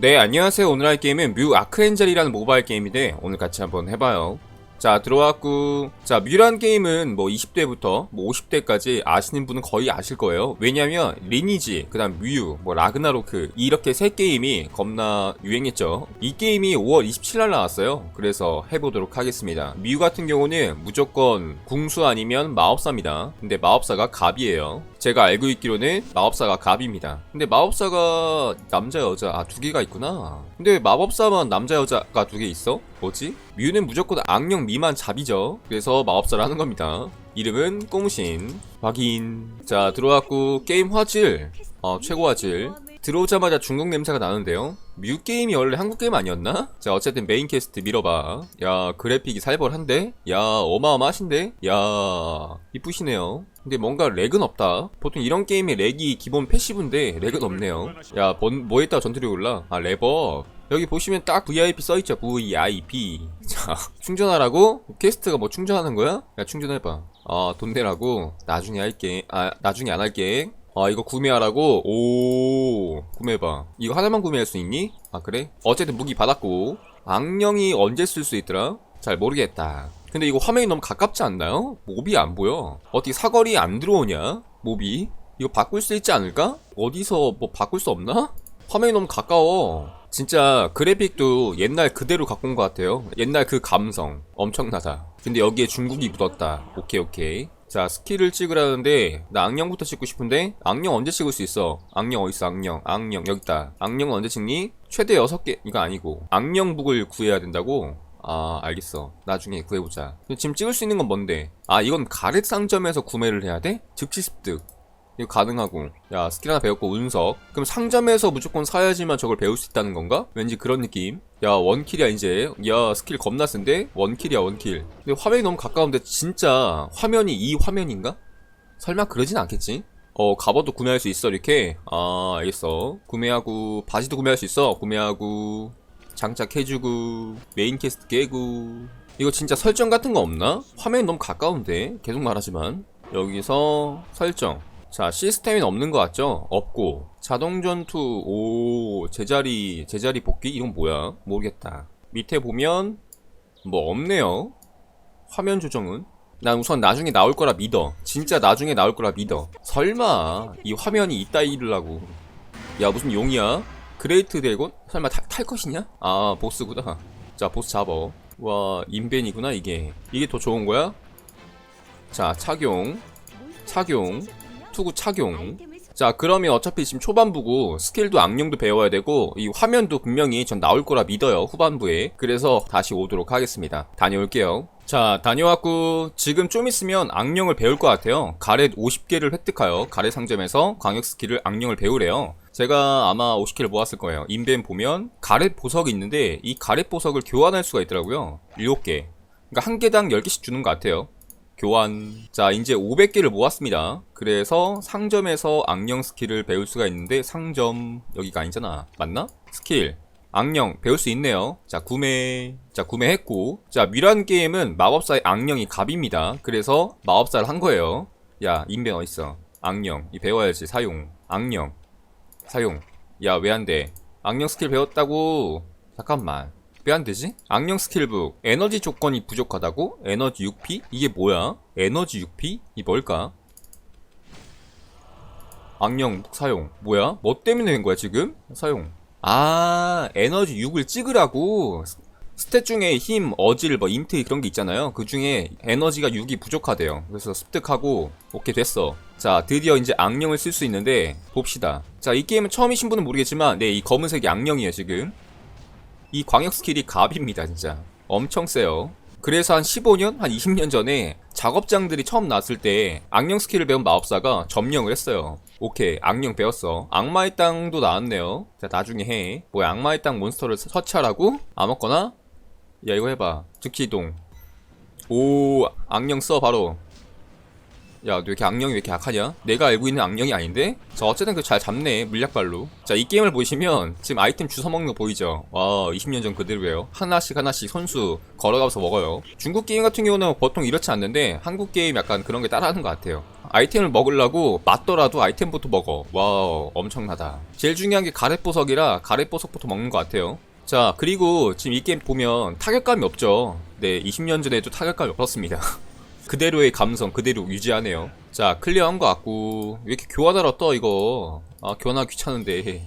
네, 안녕하세요. 오늘 할 게임은 뮤 아크엔젤이라는 모바일 게임인데 오늘 같이 한번 해봐요. 자, 들어왔고. 자, 뮤란 게임은 뭐 20대부터 뭐 50대까지 아시는 분은 거의 아실 거예요. 왜냐면 리니지, 그 다음 뮤, 뭐 라그나로크 이렇게 세 게임이 겁나 유행했죠. 이 게임이 5월 27일 나왔어요. 그래서 해보도록 하겠습니다. 뮤 같은 경우는 무조건 궁수 아니면 마법사입니다. 근데 마법사가 갑이에요. 제가 알고 있기로는 마법사가 갑입니다. 근데 마법사가 남자 여자 아 두 개가 있구나. 근데 왜 마법사만 남자 여자가 두 개 있어? 뭐지? 뮤는 무조건 악령 미만 잡이죠. 그래서 마법사를 하는 겁니다. 이름은 꽁신 확인. 자 들어왔고 게임 화질 어 최고 화질. 들어오자마자 중국 냄새가 나는데요. 뮤 게임이 원래 한국 게임 아니었나? 자 어쨌든 메인 캐스트 밀어봐. 야 그래픽이 살벌한데? 야 어마어마하신데? 야 이쁘시네요. 근데 뭔가 렉은 없다. 보통 이런 게임에 렉이 기본 패시브인데 렉은 없네요. 야 뭔, 뭐 했다 전투력이 올라? 아 레버. 여기 보시면 딱 VIP 써있죠. VIP. 자 충전하라고? 퀘스트가 뭐 충전하는 거야? 야 충전해봐. 아돈 내라고? 나중에 할게. 아 나중에 안 할게. 아 이거 구매하라고? 오 구매해봐 이거 하나만 구매할 수 있니? 아 그래? 어쨌든 무기 받았고 악령이 언제 쓸 수 있더라? 잘 모르겠다 근데 이거 화면이 너무 가깝지 않나요? 몹이 안 보여 어떻게 사거리 안 들어오냐? 몹이 이거 바꿀 수 있지 않을까? 어디서 뭐 바꿀 수 없나? 화면이 너무 가까워 진짜 그래픽도 옛날 그대로 갖고 온 것 같아요 옛날 그 감성 엄청나다 근데 여기에 중국이 묻었다 오케이 오케이 자 스킬을 찍으라는데 나 악령부터 찍고 싶은데 악령 언제 찍을 수 있어? 악령 어딨어 악령? 악령 여기있다. 악령은 언제 찍니? 최대 6개. 이거 아니고. 악령북을 구해야 된다고? 아 알겠어. 나중에 구해보자. 지금 찍을 수 있는 건 뭔데? 아 이건 가렛 상점에서 구매를 해야 돼? 즉시 습득 이거 가능하고. 야 스킬 하나 배웠고 운석. 그럼 상점에서 무조건 사야지만 저걸 배울 수 있다는 건가? 왠지 그런 느낌? 야 원킬이야 이제. 야 스킬 겁나 센데? 원킬이야 원킬. 근데 화면이 너무 가까운데 진짜 화면이 이 화면인가? 설마 그러진 않겠지? 어 갑옷도 구매할 수 있어 이렇게? 아 알겠어. 구매하고 바지도 구매할 수 있어. 구매하고 장착해주고 메인 캐스트 깨고. 이거 진짜 설정 같은 거 없나? 화면이 너무 가까운데? 계속 말하지만. 여기서 설정 자 시스템이 없는 것 같죠? 없고. 자동 전투 오 제자리 제자리 복귀 이건 뭐야? 모르겠다. 밑에 보면 뭐 없네요. 화면 조정은? 난 우선 나중에 나올 거라 믿어. 진짜 나중에 나올 거라 믿어. 설마 이 화면이 이따 이르라고. 야 무슨 용이야? 그레이트 드래곤? 설마 탈, 탈 것이냐? 아 보스구나. 자 보스 잡어. 와 인벤이구나 이게. 이게 더 좋은 거야? 자 착용. 착용 투구 착용. 자 그러면 어차피 지금 초반부고 스킬도 악령도 배워야 되고 이 화면도 분명히 전 나올 거라 믿어요 후반부에. 그래서 다시 오도록 하겠습니다. 다녀올게요. 자 다녀왔고 지금 좀 있으면 악령을 배울 것 같아요. 가렛 50개를 획득하여 가렛 상점에서 광역 스킬을 악령을 배우래요. 제가 아마 50개를 모았을 거예요. 인벤 보면 가렛 보석이 있는데 이 가렛 보석을 교환할 수가 있더라고요. 7개. 그러니까 한 개당 10개씩 주는 것 같아요 교환. 자, 이제 500개를 모았습니다. 그래서 상점에서 악령 스킬을 배울 수가 있는데 상점 여기가 아니잖아. 맞나? 스킬. 악령 배울 수 있네요. 자, 구매. 자, 구매했고. 자, 미란 게임은 마법사의 악령이 갑입니다. 그래서 마법사를 한 거예요. 야, 인벤 어딨어? 악령. 이 배워야지. 사용. 악령. 사용. 야, 왜 안 돼? 악령 스킬 배웠다고. 잠깐만. 왜 안 되지? 악령 스킬북 에너지 조건이 부족하다고? 에너지 6P? 이게 뭐야? 에너지 6P? 이 뭘까? 악령 사용 뭐야? 뭐 때문에 된 거야 지금? 사용 아 에너지 6을 찍으라고 스탯 중에 힘, 어질, 뭐 인트 그런 게 있잖아요 그 중에 에너지가 6이 부족하대요 그래서 습득하고 오케이 됐어 자 드디어 이제 악령을 쓸 수 있는데 봅시다 자 이 게임은 처음이신 분은 모르겠지만 네 이 검은색이 악령이에요 지금 이 광역 스킬이 갑입니다, 진짜. 엄청 세요. 그래서 한 15년, 한 20년 전에 작업장들이 처음 나왔을 때 악령 스킬을 배운 마법사가 점령을 했어요. 오케이, 악령 배웠어. 악마의 땅도 나왔네요. 자, 나중에 해. 뭐야, 악마의 땅 몬스터를 서치하라고? 아무거나? 야, 이거 해봐. 즉기동. 오, 악령 써, 바로. 야, 너왜 이렇게 악령이 왜 이렇게 약하냐? 내가 알고 있는 악령이 아닌데? 자, 어쨌든 그 잘 잡네, 물약발로. 자, 이 게임을 보시면 지금 아이템 주워 먹는 거 보이죠? 와, 20년 전 그대로예요. 하나씩 하나씩 선수 걸어가면서 먹어요. 중국 게임 같은 경우는 보통 이렇지 않는데 한국 게임 약간 그런 게 따라하는 것 같아요. 아이템을 먹으려고 맞더라도 아이템부터 먹어. 와우, 엄청나다. 제일 중요한 게 가래보석이라 가래보석부터 먹는 것 같아요. 자, 그리고 지금 이 게임 보면 타격감이 없죠. 네, 20년 전에도 타격감이 없었습니다. 그대로의 감성 그대로 유지하네요. 자, 클리어한 것 같고 왜 이렇게 교환하러 떠 이거? 아, 교환하기 귀찮은데.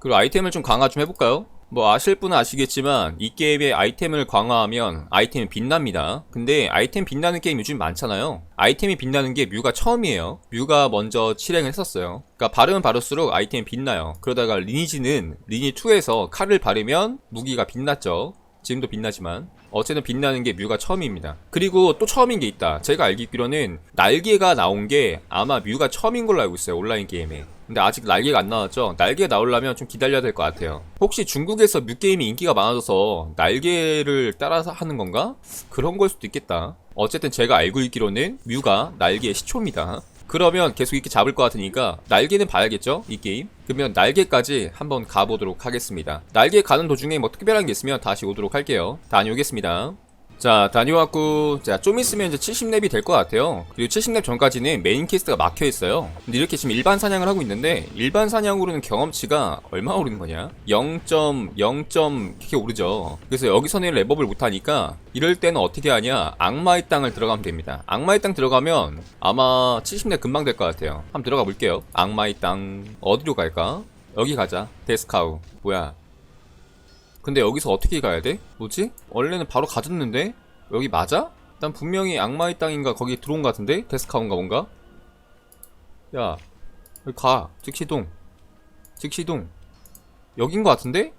그리고 아이템을 좀 강화 좀 해볼까요? 뭐 아실 분은 아시겠지만 이 게임의 아이템을 강화하면 아이템이 빛납니다. 근데 아이템 빛나는 게임 요즘 많잖아요. 아이템이 빛나는 게 뮤가 처음이에요. 뮤가 먼저 실행을 했었어요. 그러니까 바르면 바를수록 아이템이 빛나요. 그러다가 리니지는 리니 2에서 칼을 바르면 무기가 빛났죠. 지금도 빛나지만 어쨌든 빛나는 게 뮤가 처음입니다. 그리고 또 처음인 게 있다. 제가 알기로는 날개가 나온 게 아마 뮤가 처음인 걸로 알고 있어요. 온라인 게임에. 근데 아직 날개가 안 나왔죠? 날개가 나오려면 좀 기다려야 될 것 같아요. 혹시 중국에서 뮤 게임이 인기가 많아져서 날개를 따라서 하는 건가? 그런 걸 수도 있겠다. 어쨌든 제가 알고 있기로는 뮤가 날개의 시초입니다. 그러면 계속 이렇게 잡을 것 같으니까 날개는 봐야겠죠? 이 게임. 그러면 날개까지 한번 가보도록 하겠습니다. 날개 가는 도중에 뭐 특별한 게 있으면 다시 오도록 할게요. 다녀오겠습니다. 자, 다녀왔고, 자, 좀 있으면 이제 70렙이 될 것 같아요. 그리고 70렙 전까지는 메인 퀘스트가 막혀 있어요. 근데 이렇게 지금 일반 사냥을 하고 있는데, 일반 사냥으로는 경험치가 얼마 오르는 거냐? 0.0. 이렇게 오르죠. 그래서 여기서는 랩업을 못하니까, 이럴 때는 어떻게 하냐? 악마의 땅을 들어가면 됩니다. 악마의 땅 들어가면 아마 70렙 금방 될 것 같아요. 한번 들어가 볼게요. 악마의 땅, 어디로 갈까? 여기 가자. 데스카우. 뭐야? 근데 여기서 어떻게 가야 돼? 뭐지? 원래는 바로 가졌는데? 여기 맞아? 난 분명히 악마의 땅인가 거기 들어온 것 같은데? 데스카운가 뭔가? 야 여기 가 즉시동 즉시동 여긴 것 같은데?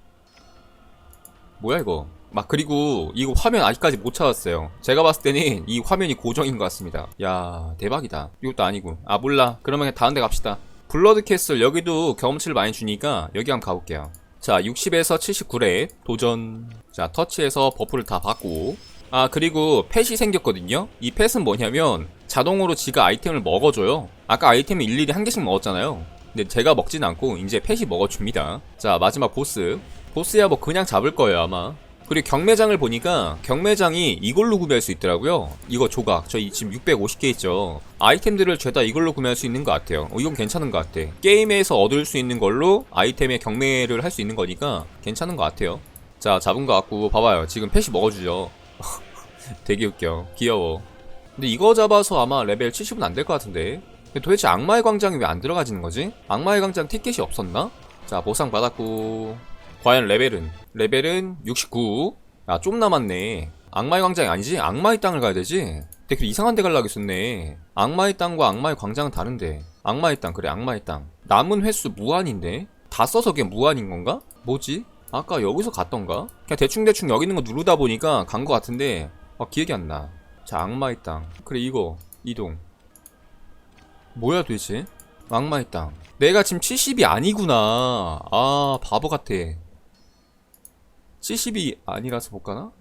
뭐야 이거 막 그리고 이거 화면 아직까지 못 찾았어요 제가 봤을 때는 이 화면이 고정인 것 같습니다 야 대박이다 이것도 아니고 아 몰라 그러면 다른 데 갑시다 블러드 캐슬 여기도 경험치를 많이 주니까 여기 한번 가볼게요 자 60에서 79렙 도전. 자 터치해서 버프를 다 받고. 아 그리고 펫이 생겼거든요. 이 펫은 뭐냐면 자동으로 지가 아이템을 먹어줘요. 아까 아이템을 일일이 한 개씩 먹었잖아요. 근데 제가 먹진 않고 이제 펫이 먹어줍니다. 자 마지막 보스. 보스야 뭐 그냥 잡을 거예요 아마 그리고 경매장을 보니까 경매장이 이걸로 구매할 수 있더라고요. 이거 조각. 저희 지금 650개 있죠. 아이템들을 죄다 이걸로 구매할 수 있는 것 같아요. 어, 이건 괜찮은 것 같아. 게임에서 얻을 수 있는 걸로 아이템의 경매를 할 수 있는 거니까 괜찮은 것 같아요. 자, 잡은 것 같고, 봐봐요. 지금 펫이 먹어주죠. 되게 웃겨. 귀여워. 근데 이거 잡아서 아마 레벨 70은 안 될 것 같은데. 도대체 악마의 광장이 왜 안 들어가지는 거지? 악마의 광장 티켓이 없었나? 자, 보상 받았고, 과연 레벨은? 레벨은 69. 아, 좀 남았네. 악마의 광장이 아니지? 악마의 땅을 가야 되지? 근데 그 이상한 데 가려고 했었네. 악마의 땅과 악마의 광장은 다른데. 악마의 땅, 그래, 악마의 땅. 남은 횟수 무한인데? 다 써서 그게 무한인 건가? 뭐지? 아까 여기서 갔던가? 그냥 대충대충 여기 있는 거 누르다 보니까 간거 같은데, 아, 기억이 안 나. 자, 악마의 땅. 그래, 이거. 이동. 뭐야, 도대체? 악마의 땅. 내가 지금 70이 아니구나. 아, 바보 같아. 70이 아니라서 못 가나?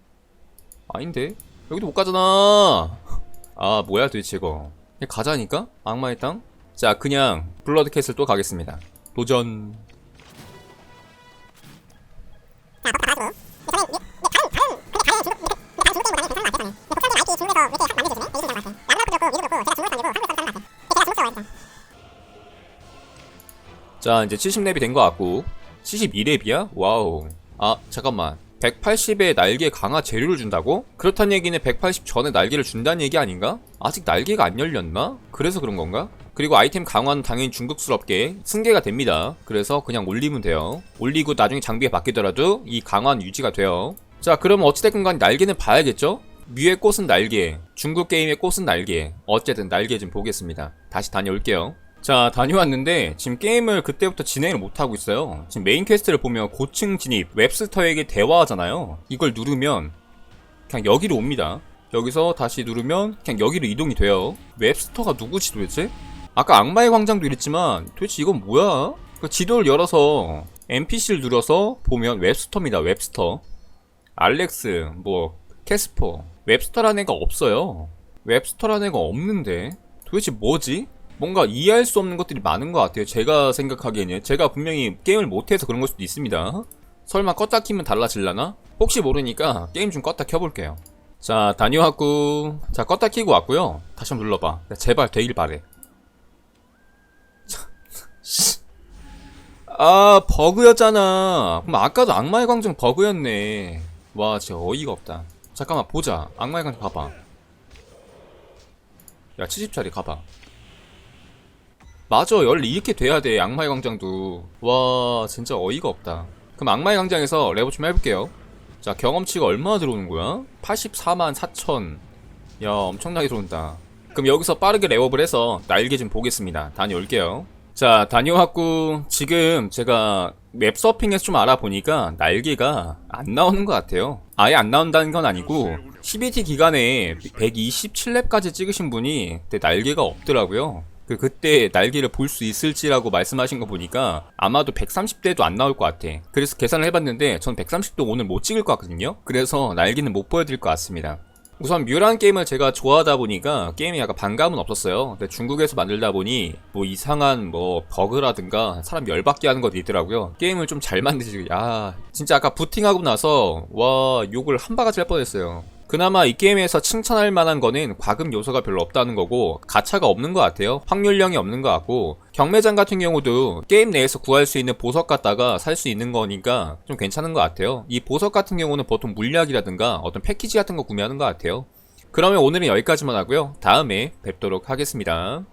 아닌데? 여기도 못 가잖아! 아, 뭐야 도대체 이거. 그냥 가자니까? 악마의 땅? 자, 그냥 블러드 캐슬 또 가겠습니다. 도전. 자, 이제 70렙이 된 것 같고 72렙이야? 와우. 아, 잠깐만. 180에 날개 강화 재료를 준다고? 그렇단 얘기는 180 전에 날개를 준다는 얘기 아닌가? 아직 날개가 안 열렸나? 그래서 그런 건가? 그리고 아이템 강화는 당연히 중국스럽게 승계가 됩니다. 그래서 그냥 올리면 돼요. 올리고 나중에 장비가 바뀌더라도 이 강화는 유지가 돼요. 자, 그러면 어찌됐건 간 날개는 봐야겠죠? 뮤의 꽃은 날개, 중국 게임의 꽃은 날개. 어쨌든 날개 좀 보겠습니다. 다시 다녀올게요. 자, 다녀왔는데 지금 게임을 그때부터 진행을 못하고 있어요. 지금 메인 퀘스트를 보면 고층 진입, 웹스터에게 대화하잖아요. 이걸 누르면 그냥 여기로 옵니다. 여기서 다시 누르면 그냥 여기로 이동이 돼요. 웹스터가 누구지 도대체? 아까 악마의 광장도 이랬지만 도대체 이건 뭐야? 그 지도를 열어서 NPC를 눌러서 보면 웹스터입니다. 웹스터. 알렉스, 뭐 캐스퍼, 웹스터라는 애가 없어요. 웹스터라는 애가 없는데 도대체 뭐지? 뭔가 이해할 수 없는 것들이 많은 것 같아요. 제가 생각하기에는. 제가 분명히 게임을 못해서 그런 걸 수도 있습니다. 설마 껐다 키면 달라질라나? 혹시 모르니까 게임 좀 껐다 켜볼게요. 자, 다녀왔고. 자, 껐다 키고 왔고요. 다시 한번 눌러봐. 야, 제발 되길 바래. 아, 버그였잖아. 그럼 아까도 악마의 광장 버그였네. 와, 진짜 어이가 없다. 잠깐만, 보자. 악마의 광장 봐봐. 야, 70짜리 가봐. 맞아, 원래 이렇게 돼야 돼, 악마의 광장도. 와, 진짜 어이가 없다. 그럼 악마의 광장에서 레버 좀 해볼게요. 자, 경험치가 얼마나 들어오는 거야? 84만 4천. 야, 엄청나게 들어온다. 그럼 여기서 빠르게 레업을 해서 날개 좀 보겠습니다. 다녀올게요. 자, 다녀왔고, 지금 제가 웹 서핑에서 좀 알아보니까 날개가 안 나오는 것 같아요. 아예 안 나온다는 건 아니고, CBT 기간에 127렙까지 찍으신 분이 날개가 없더라고요. 그 그때 날개를 볼 수 있을지라고 말씀하신 거 보니까 아마도 130대도 안 나올 것 같아. 그래서 계산을 해봤는데 전 130도 오늘 못 찍을 것 같거든요. 그래서 날개는 못 보여드릴 것 같습니다. 우선 뮤란 게임을 제가 좋아하다 보니까 게임에 약간 반감은 없었어요. 근데 중국에서 만들다 보니 뭐 이상한 뭐 버그라든가 사람 열받게 하는 것도 있더라고요. 게임을 좀 잘 만드지. 야 진짜 아까 부팅하고 나서 와 욕을 한 바가지 할 뻔했어요. 그나마 이 게임에서 칭찬할 만한 거는 과금 요소가 별로 없다는 거고 가차가 없는 것 같아요. 확률령이 없는 것 같고 경매장 같은 경우도 게임 내에서 구할 수 있는 보석 갖다가 살 수 있는 거니까 좀 괜찮은 것 같아요. 이 보석 같은 경우는 보통 물약이라든가 어떤 패키지 같은 거 구매하는 것 같아요. 그러면 오늘은 여기까지만 하고요. 다음에 뵙도록 하겠습니다.